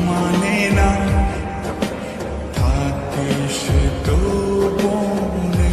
মানে না থাকে সে তো বনে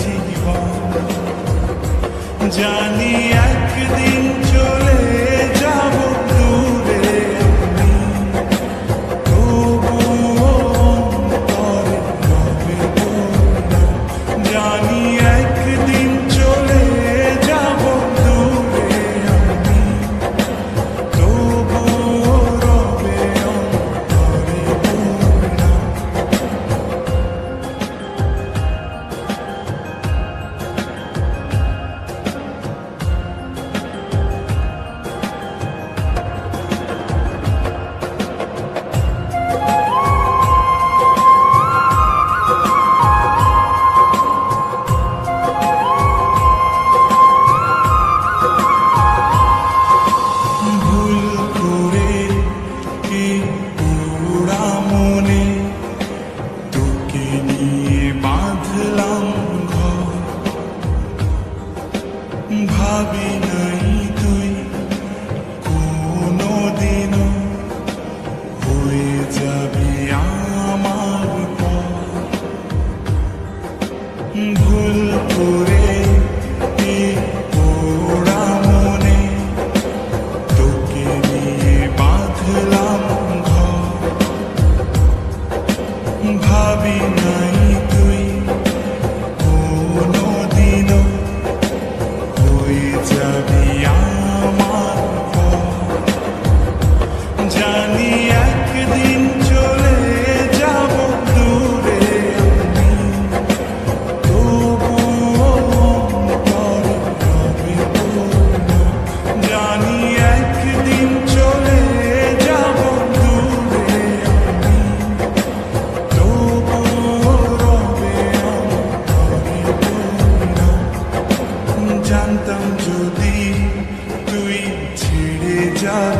জীবন জানি একদিন Rabbi